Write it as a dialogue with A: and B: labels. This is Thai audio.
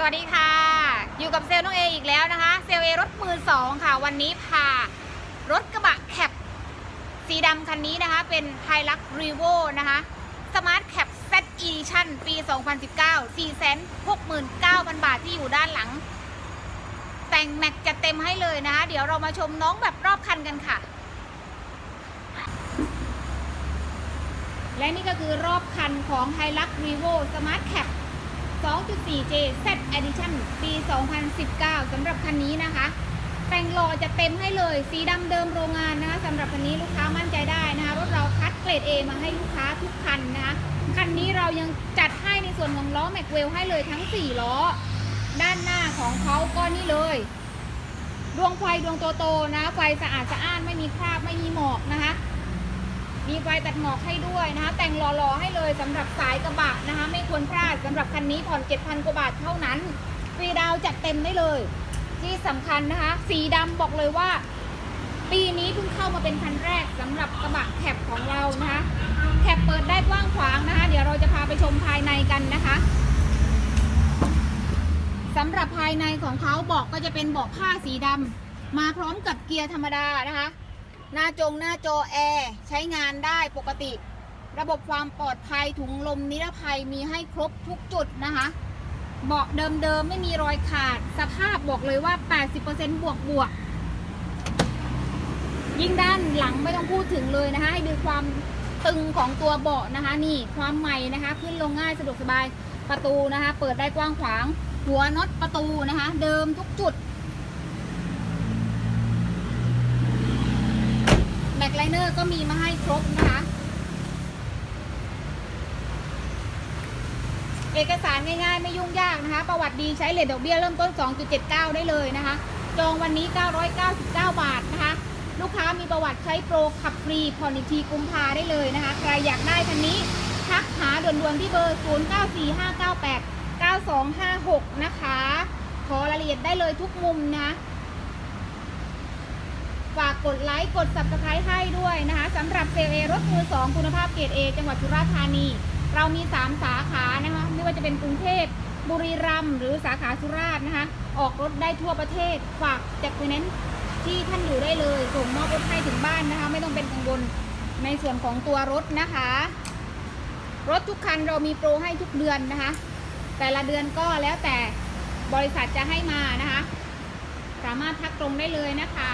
A: สวัสดีค่ะ อยู่กับเซลล์น้องเออีกแล้วนะคะ เซลล์เอรถมือสองค่ะ วันนี้พารถกระบะแคปสีดำคันนี้นะคะ เป็น h i l u x r e v o นะคะ Smart Cap Z Edition ปี 2019 469,000 บาทที่อยู่ด้านหลัง แต่งแม็กจะเต็มให้เลยนะคะ เดี๋ยวเรามาชมน้องแบบรอบคันกันค่ะ และนี่ก็คือรอบคันของ h i l u x r e v o Smart Cap 2.4J Z Edition ปี 2019 สำหรับคันนี้นะคะ แต่งหล่อจะเต็มให้เลย สีดำเดิมโรงงานนะคะสำหรับคันนี้ลูกค้ามั่นใจได้นะคะ รถเราคัดเกรด A มาให้ลูกค้าทุกคันนะคะ คันนี้เรายังจัดให้ในส่วนของล้อแม็กเวลให้เลยทั้ง 4 ล้อ ด้านหน้าของเขาก็นี่เลย ดวงไฟดวงโตๆนะ ไฟสะอาดสะอ้านไม่มีคราบไม่มีหมอกนะคะ มีไฟตัดหมอกให้ด้วยนะคะแต่งหล่อๆให้เลยสำหรับสายกระบะนะคะไม่ควรพลาดสำหรับคันนี้ผ่อน7,000กว่าบาทเท่านั้นฟรีดาวจัดเต็มได้เลย ที่สำคัญนะคะ สีดำบอกเลยว่า ปีนี้เพิ่งเข้ามาเป็นคันแรกสำหรับกระบะแคปของเรานะคะแคปเปิดได้กว้างขวางนะคะ เดี๋ยวเราจะพาไปชมภายในกันนะคะสำหรับภายในของเขาเบอกก็จะเป็นเบาะผ้าสีดำมาพร้อมกับเกียร์ธรรมดานะคะ หน้าจงหน้าจอแอร์ใช้งานได้ปกติ ระบบความปลอดภัยถุงลมนิรภัยมีให้ครบทุกจุดนะคะ เบาะเดิมๆไม่มีรอยขาด สภาพบอกเลยว่า 80%บวกบวกๆยิ่งด้านหลังไม่ต้องพูดถึงเลยนะคะ ให้ดูความตึงของตัวเบาะนะคะ นี่ความใหม่นะคะ ขึ้นลงง่ายสะดวกสบายประตูนะคะ เปิดได้กว้างขวาง หัวน็อตประตูนะคะ เดิมทุกจุด แม็ กไลเนอร์ก็มีมาให้ครบนะคะ เอกสารง่ายๆ ไม่ยุ่งยากนะคะ ประวัติดีใช้เลทดอกเบี้ยเริ่มต้น 2.79 ได้เลยนะคะ จองวันนี้ 999 บาทนะคะ ลูกค้ามีประวัติใช้โปรขับฟรีผ่อนอีกทีกุมภาได้เลยนะคะ ใครอยากได้คันนี้ทักหาด่วนๆที่เบอร์ 094598 9256 นะคะ ขอรายละเอียดได้เลยทุกมุมนะ กดไลค์กด subscribe ให้ด้วยนะคะสำหรับเซลเอรถมือ2คุณภาพเกรด A จังหวัดสุราษฎร์ธานี เรามี 3 สาขานะคะไม่ว่าจะเป็นกรุงเทพบุรีรัมย์หรือสาขาสุราษฎร์นะคะ ออกรถได้ทั่วประเทศฝากจากไฟแนนซ์ที่ท่านอยู่ได้เลย ส่งมอบรถให้ถึงบ้านนะคะ ไม่ต้องเป็นกังวลในส่วนของตัวรถนะคะ รถทุกคันเรามีโปรให้ทุกเดือนนะคะ แต่ละเดือนก็แล้วแต่บริษัทจะให้มานะคะ สามารถทักตรงได้เลยนะคะ